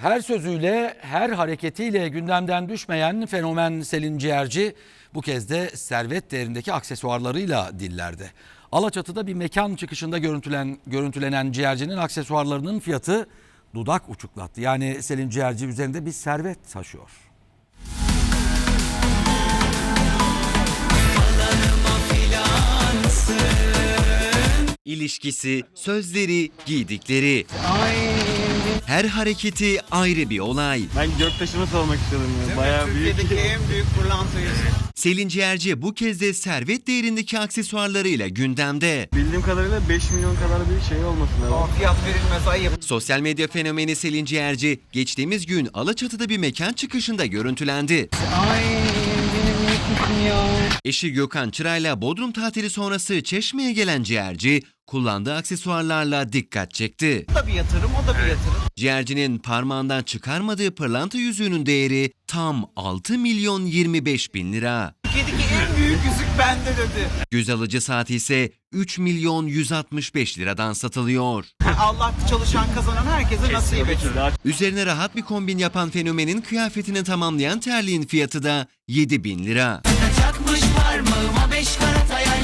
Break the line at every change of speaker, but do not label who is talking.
Her sözüyle, her hareketiyle gündemden düşmeyen fenomen Selin Ciğerci bu kez de servet değerindeki aksesuarlarıyla dillerde. Alaçatı'da bir mekan çıkışında görüntülen, görüntülenen Ciğerci'nin aksesuarlarının fiyatı dudak uçuklattı. Yani Selin Ciğerci üzerinde bir servet taşıyor.
İlişkisi, sözleri, giydikleri. Her hareketi ayrı bir olay.
Ben göktaşını sormak istedim ya. Bayağı büyük.
Türkiye'deki en büyük pırlantayız.
Selin Ciğerci bu kez de servet değerindeki aksesuarlarıyla gündemde.
Bildiğim kadarıyla 5 milyon kadar bir şey olmasın lazım.
Fiyat verilmez ayıp.
Sosyal medya fenomeni Selin Ciğerci geçtiğimiz gün Alaçatı'da bir mekan çıkışında görüntülendi.
Ay benim ya.
Eşi Gökhan Çıray'la Bodrum tatili sonrası Çeşme'ye gelen Ciğerci kullandığı aksesuarlarla dikkat çekti.
O da bir yatırım, o da bir yatırım.
Ciğercinin parmağından çıkarmadığı pırlanta yüzüğünün değeri tam 6 milyon 25 bin lira.
Türkiye'deki en büyük yüzük bende dedi.
Göz alıcı saati ise 3 milyon 165 liradan satılıyor.
Allah çalışan kazanan herkese nasip etsin.
Üzerine rahat bir kombin yapan fenomenin kıyafetini tamamlayan terliğin fiyatı da 7 bin lira.
Çakmış parmağıma beş karat hayaller